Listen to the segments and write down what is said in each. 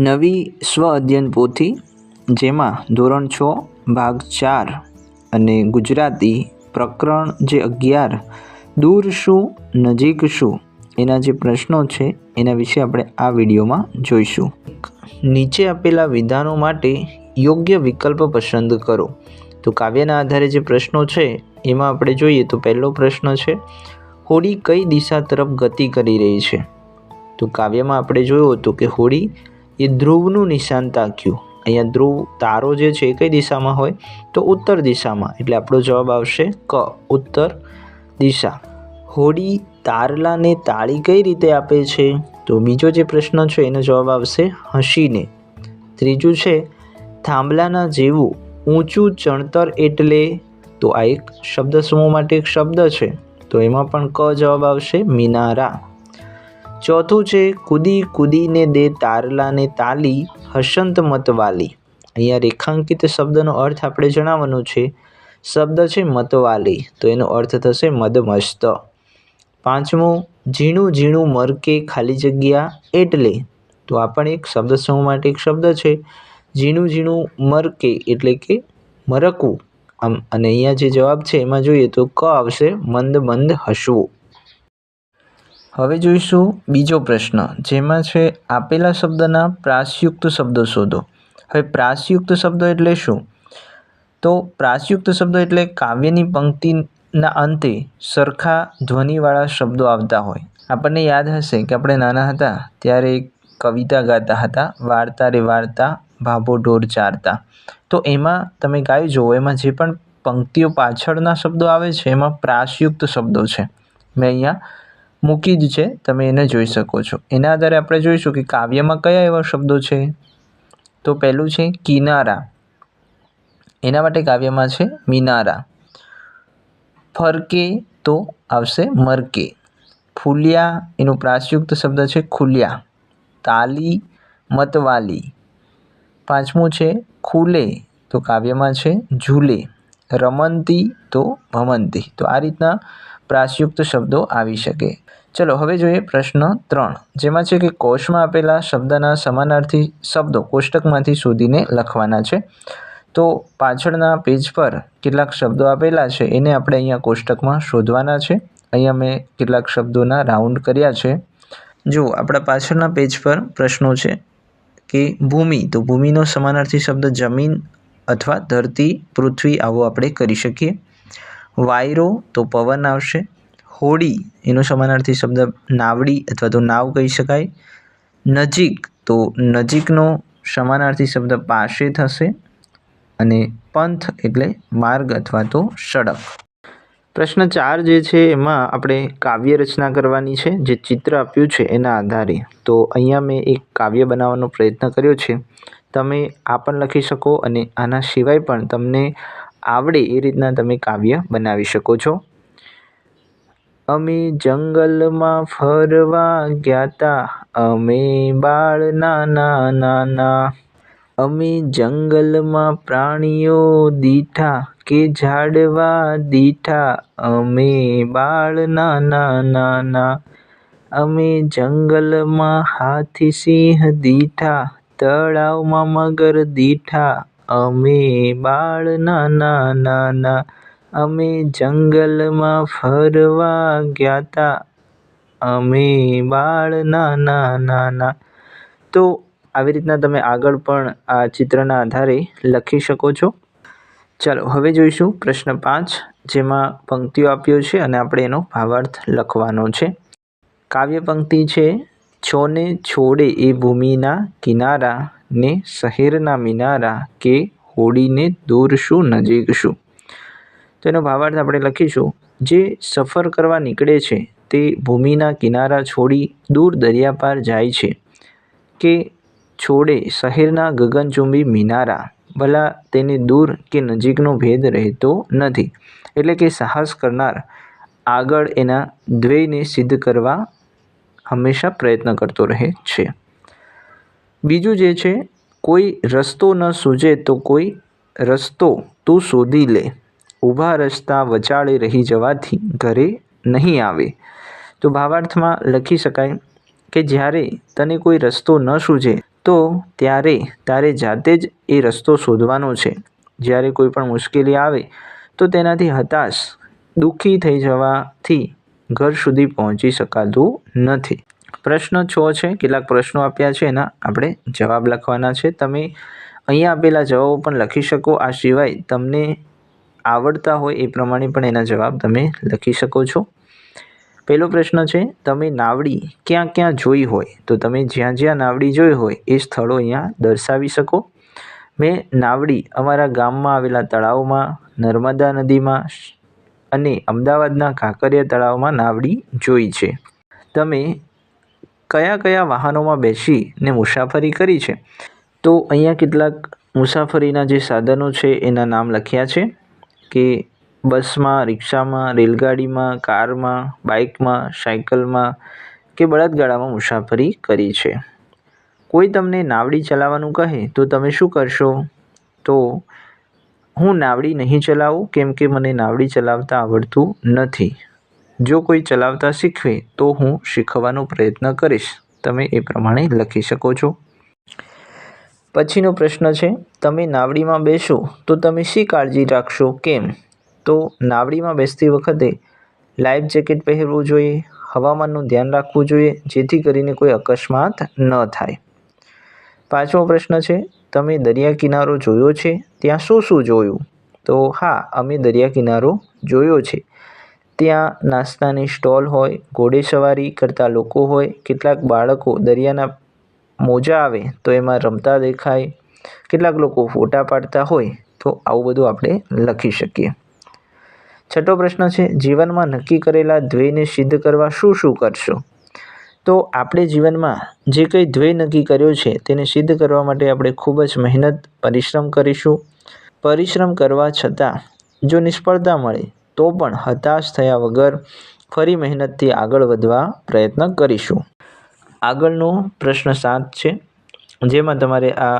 નવી સ્વ અધ્યયન પોથી, જેમાં ધોરણ છ, ભાગ ચાર અને ગુજરાતી પ્રકરણ જે અગિયાર, દૂર શું, નજીક શું, એના જે પ્રશ્નો છે, એના વિશે આપણે આ વિડીયોમાં જોઈશું. નીચે આપેલા વિધાનો માટે યોગ્ય વિકલ્પ પસંદ કરો. તો કાવ્યના આધારે જે પ્રશ્નો છે, એમાં આપણે જોઈએ તો પહેલો પ્રશ્ન છે, હોડી કઈ દિશા તરફ ગતિ કરી રહી છે? તો કાવ્યમાં આપણે જોયું હતું કે હોડી એ ધ્રુવનું નિશાન તાક્યું. અહીંયા ધ્રુવ તારો જે છે એ કઈ દિશામાં હોય? તો ઉત્તર દિશામાં. એટલે આપણો જવાબ આવશે ક. ઉત્તર દિશા. હોડી તારલાને તાળી કઈ રીતે આપે છે? તો બીજો જે પ્રશ્ન છે એનો જવાબ આવશે હસીને. ત્રીજું છે, થાંભલાના જેવું ઊંચું ચણતર એટલે? તો આ એક શબ્દ સમૂહ માટે એક શબ્દ છે. તો એમાં પણ ક જવાબ આવશે મિનારા. ચોથું છે, કૂદી કૂદીને દે તારલાને તાલી, હસંત મતવાલી અહીંયા રેખાંકિત શબ્દનો અર્થ આપણે જણાવવાનો છે. શબ્દ છે મતવાલી તો એનો અર્થ થશે મદમસ્ત. પાંચમું, ઝીણું ઝીણું મરકે ખાલી જગ્યા એટલે. તો આ પણ એક શબ્દ સમૂહ માટે એક શબ્દ છે. ઝીણું ઝીણું મરકે એટલે કે મરકવું. આમ, અને અહીંયા જે જવાબ છે, એમાં જોઈએ તો ક આવશે મંદ મંદ હસવું. હવે જોઈશું બીજો પ્રશ્ન, જેમાં છે, આપેલા શબ્દના પ્રાસયુક્ત શબ્દો શોધો. હવે પ્રાસયુક્ત શબ્દો એટલે શું? તો પ્રાસયુક્ત શબ્દો એટલે કાવ્યની પંક્તિના અંતે સરખા ધ્વનિવાળા શબ્દો આવતા હોય. આપણને યાદ હશે કે આપણે નાના હતા ત્યારે એક કવિતા ગાતા હતા, વાર્તા રે વાર્તા, ભાભો ઢોર ચારતા. તો એમાં તમે ગાઈ જુઓ, એમાં જે પણ પંક્તિઓ પાછળના શબ્દો આવે છે, એમાં પ્રાસયુક્ત શબ્દો છે. મેં અહીંયા મૂકી જ છે, તમે એને જોઈ શકો છો. એના આધારે આપણે જોઈશું કે કાવ્યમાં કયા એવા શબ્દો છે. તો પહેલું છે કિનારા. એના માટે કાવ્યમાં છે મિનારા. ફરકે તો આવશે મરકે. ફૂલિયા, એનું પ્રાસયુક્ત શબ્દ છે ખુલ્યા. તાલી મતવાલી. પાંચમું છે ખુલે, તો કાવ્યમાં છે ઝૂલે. રમંતી તો ભમંતી. તો આ રીતના પ્રાસયુક્ત શબ્દો આવી શકે. ચલો, હવે જોઈએ પ્રશ્ન ત્રણ. જેમાં છે કે કોષમાં આપેલા શબ્દના સમાનાર્થી શબ્દો કોષ્ટકમાંથી શોધીને લખવાના છે. તો પાછળના પેજ પર કેટલાક શબ્દો આપેલા છે, એને આપણે અહીંયા કોષ્ટકમાં શોધવાના છે. અહીંયા મેં કેટલાક શબ્દોના રાઉન્ડ કર્યા છે. જો આપણા પાછળના પેજ પર પ્રશ્નો છે કે ભૂમિ. તો ભૂમિનો સમાનાર્થી શબ્દ જમીન અથવા ધરતી, પૃથ્વી આવો આપણે કરી શકીએ. વાયરો તો પવન આવશે. હોડી, એનો સમાનાર્થી શબ્દ નાવડી અથવા તો નાવ કહી શકાય. નજીક તો નજીકનો સમાનાર્થી શબ્દ પાસે થશે. અને પંથ એટલે માર્ગ અથવા તો સડક. પ્રશ્ન ચાર જે છે, એમાં આપણે કાવ્ય રચના કરવાની છે, જે ચિત્ર આપ્યું છે, એના આધારે. તો અહીંયા મેં એક કાવ્ય બનાવવાનો પ્રયત્ન કર્યો છે. તમે આ પણ લખી શકો અને આના સિવાય પણ તમને આવડે એ રીતના તમે કાવ્ય બનાવી શકો છો. અમે જંગલમાં ફરવા ગયા તા અમે બાળ નાના નાના. અમે જંગલમાં પ્રાણીઓ દીઠા કે ઝાડવા દીઠા. અમે બાળ નાના નાના. અમે જંગલમાં હાથી સિંહ દીઠા, તળાવમાં મગર દીઠા. અમે બાળ નાના નાના. અમે જંગલમાં ફરવા ગયા તા અમે બાળ નાના નાના. તો આવી રીતના તમે આગળ પણ આ ચિત્રના આધારે લખી શકો છો. ચાલો, હવે જોઈશું પ્રશ્ન પાંચ, જેમાં પંક્તિઓ આપ્યો છે અને આપણે એનો ભાવાર્થ લખવાનો છે. કાવ્ય પંક્તિ છે, છોને છોડે એ ભૂમિના કિનારા ને શહેરના મિનારા કે હોડીને દૂર શું નજીક શું તો એનો ભાવાર્થ આપણે લખીશું, જે સફર કરવા નીકળે છે, તે ભૂમિના કિનારા છોડી દૂર દરિયા પાર જાય છે કે છોડે શહેરના ગગનચુંબી મિનારા. ભલા તેને દૂર કે નજીકનો ભેદ રહેતો નથી. એટલે કે સાહસ કરનાર આગળ એના ધ્યેયને સિદ્ધ કરવા હંમેશા પ્રયત્ન કરતો રહે છે. બીજું જે છે, કોઈ રસ્તો ન સૂજે તો કોઈ રસ્તો તું શોધી લે. ઊભા રસ્તા વચાળે રહી જવાથી ઘરે નહીં આવે. તો ભાવાર્થમાં લખી શકાય કે જ્યારે તને કોઈ રસ્તો ન સૂઝે તો ત્યારે તારે જાતે જ એ રસ્તો શોધવાનો છે. જ્યારે કોઈ પણ મુશ્કેલી આવે, તો તેનાથી હતાશ, દુઃખી થઈ જવાથી ઘર સુધી પહોંચી શકાતું નથી. પ્રશ્ન છ છે, કેટલાક પ્રશ્નો આપ્યા છે, એના આપણે જવાબ લખવાના છે. તમે અહીંયા આપેલા જવાબો પણ લખી શકો, આ સિવાય તમને આવડતા હોય એ પ્રમાણે પણ એના જવાબ તમે લખી શકો છો. પહેલો પ્રશ્ન છે, તમે નાવડી ક્યાં ક્યાં જોઈ હોય? તો તમે જ્યાં જ્યાં નાવડી જોઈ હોય, એ સ્થળો અહીંયા દર્શાવી શકો. મેં નાવડી અમારા ગામમાં આવેલા તળાવમાં, નર્મદા નદીમાં અને અમદાવાદના કાંકરિયા તળાવમાં નાવડી જોઈ છે. તમે કયા કયા વાહનોમાં બેસીને મુસાફરી કરી છે? તો અહીંયા કેટલાક મુસાફરીના જે સાધનો છે, એના નામ લખ્યા છે, કે બસમાં, રિક્ષામાં, રેલગાડીમાં, કારમાં, બાઇકમાં, સાયકલમાં કે બળદગાડામાં મુસાફરી કરી છે. કોઈ તમને નાવડી ચલાવવાનું કહે તો તમે શું કરશો? તો, હું નાવડી નહીં ચલાવું કેમ કે મને નાવડી ચલાવતા આવડતું નથી. જો કોઈ ચલાવતા શીખવે તો હું શીખવાનો પ્રયત્ન કરીશ. તમે એ પ્રમાણે લખી શકો છો. પછીનો પ્રશ્ન છે, તમે નાવડીમાં બેસો તો તમે શી કાળજી રાખશો? કેમ? તો નાવડીમાં બેસતી વખતે લાઈફ જેકેટ પહેરવું જોઈએ, હવામાનનું ધ્યાન રાખવું જોઈએ, જેથી કરીને કોઈ અકસ્માત ન થાય. પાંચમો પ્રશ્ન છે, તમે દરિયા કિનારો જોયો છે? ત્યાં શું શું જોયું? તો હા, અમે દરિયા કિનારો જોયો છે. ત્યાં નાસ્તાની સ્ટોલ હોય, ઘોડેસવારી કરતા લોકો હોય, કેટલાક બાળકો દરિયાના મોજા આવે તો એમાં રમતા દેખાય, કેટલાક લોકો ફોટા પાડતા હોય તો આવું બધું આપણે લખી શકીએ. છઠ્ઠો પ્રશ્ન છે, જીવનમાં નક્કી કરેલા ધ્યેયને સિદ્ધ કરવા શું શું કરશો? તો આપણે જીવનમાં જે કંઈ ધ્યેય નક્કી કર્યો છે, તેને સિદ્ધ કરવા માટે આપણે ખૂબ જ મહેનત, પરિશ્રમ કરીશું. પરિશ્રમ કરવા છતાં જો નિષ્ફળતા મળે, તો પણ હતાશ થયા વગર ફરી મહેનતથી આગળ વધવા પ્રયત્ન કરીશું. આગળનો પ્રશ્ન સાત છે, જેમાં તમારે આ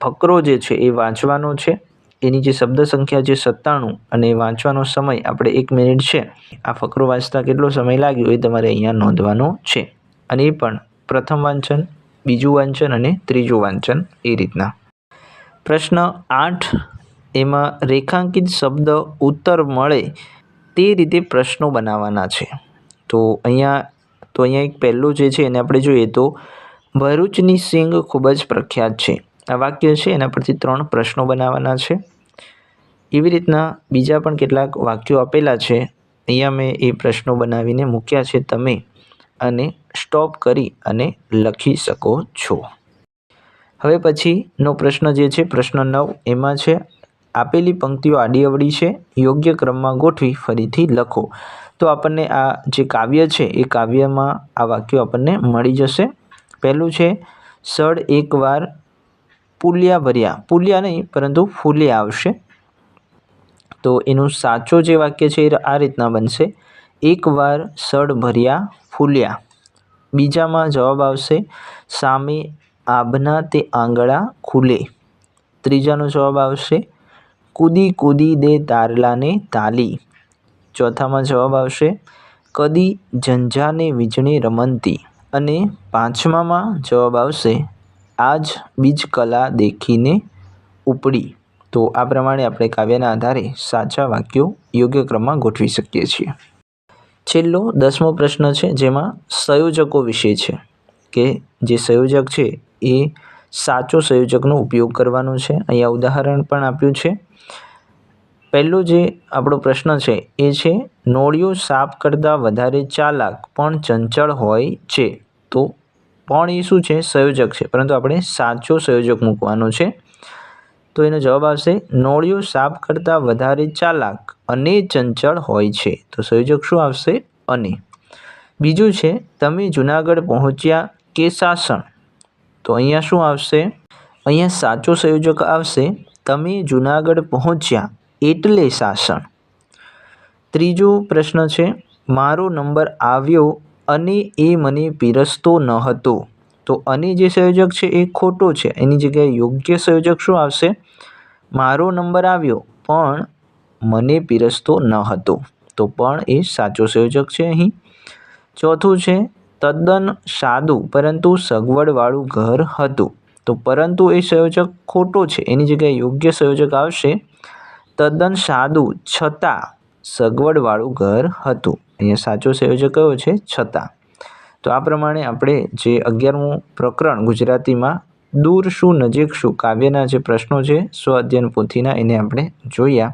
ફકરો જે છે એ વાંચવાનો છે. એની જે શબ્દ સંખ્યા છે સત્તાણું અને વાંચવાનો સમય આપણે એક મિનિટ છે, આ ફકરો વાંચતા કેટલો સમય લાગ્યો એ તમારે અહીંયા નોંધવાનો છે. અને એ પણ પ્રથમ વાંચન, બીજું વાંચન અને ત્રીજું વાંચન એ રીતના. પ્રશ્ન આઠ, એમાં રેખાંકિત શબ્દ ઉત્તર મળે તે રીતે પ્રશ્નો બનાવવાના છે. તો અહીંયા તો અહીંયા એક પહેલું જે છે એને આપણે જોઈએ તો, ભરૂચની સિંગ ખૂબ જ પ્રખ્યાત છે. આ વાક્ય છે, એના પરથી ત્રણ પ્રશ્નો બનાવવાના છે. એવી રીતના બીજા પણ કેટલાક વાક્યો આપેલા છે, અહીંયા મેં એ પ્રશ્નો બનાવીને મૂક્યા છે તમે અને સ્ટોપ કરી અને લખી શકો છો. હવે પછીનો પ્રશ્ન જે છે, પ્રશ્ન નવ, એમાં છે, આપેલી પંક્તિઓ આડી અવળી છે, યોગ્ય ક્રમમાં ગોઠવી ફરીથી લખો. તો આપણને આ જે કાવ્ય છે, એ કાવ્યમાં આ વાક્યો આપણને મળી જશે. પહેલું છે, સળ એકવાર પુલિયા ભર્યા પુલિયા નહીં, પરંતુ ફૂલ્યા આવશે. તો એનું સાચો જે વાક્ય છે એ આ રીતના બનશે. એકવાર સળ ભર્યા ફૂલ્યા. બીજામાં જવાબ આવશે, સામે આભના તે આંગળા ખુલે. ત્રીજાનો જવાબ આવશે, કૂદી કૂદી દે તારલાને તાલી. ચોથામાં જવાબ આવશે, કદી ઝંઝાને વીજળી રમનતી અને પાંચમામાં જવાબ આવશે આજ બીજ કલા દેખીને ઉપડી. તો આ પ્રમાણે આપણે કાવ્યના આધારે સાચા વાક્યો યોગ્ય ક્રમમાં ગોઠવી શકીએ છીએ. છેલ્લો દસમો પ્રશ્ન છે, જેમાં સંયોજકો વિશે છે. કે જે સંયોજક છે, એ સાચો સંયોજકનો ઉપયોગ કરવાનો છે. અહીંયા ઉદાહરણ પણ આપ્યું છે. પહેલો જે આપણો પ્રશ્ન છે, એ છે, નોળિયો સાપ કરતાં વધારે ચાલાક પણ ચંચળ હોય છે. તો પણ એ શું છે? સંયોજક છે. પરંતુ આપણે સાચો સંયોજક મૂકવાનો છે. તો એનો જવાબ આવશે, નોળિયો સાપ કરતાં વધારે ચાલાક અને ચંચળ હોય છે. તો સંયોજક શું આવશે? અને. બીજું છે, તમે જુનાગઢ પહોંચ્યા કે શાસન તો અહીંયા શું આવશે? અહીંયા સાચો સંયોજક આવશે, તમે જુનાગઢ પહોંચ્યા એટલે શાસન ત્રીજો પ્રશ્ન છે, મારો નંબર આવ્યો અને એ મને પીરસતો ન હતો. તો અને જે સંયોજક છે એ ખોટો છે. એની જગ્યાએ યોગ્ય સંયોજક શું આવશે? મારો નંબર આવ્યો, પણ મને પીરસતો ન હતો. તો પણ એ સાચો સંયોજક છે અહીં. ચોથું છે, તદ્દન સાદું, પરંતુ સગવડવાળું ઘર હતું. તો પરંતુ એ સંયોજક ખોટો છે. એની જગ્યાએ યોગ્ય સંયોજક આવશે. તદ્દન સાદું, છતાં સગવડવાળું ઘર હતું. અહીંયા સાચો સંયોજક કયો છે? છતાં. તો આ પ્રમાણે આપણે જે અગિયારમું પ્રકરણ ગુજરાતીમાં દૂર શું નજીક શું કાવ્યના જે પ્રશ્નો છે, સ્વ અધ્યયન પોથીના, એને આપણે જોયા.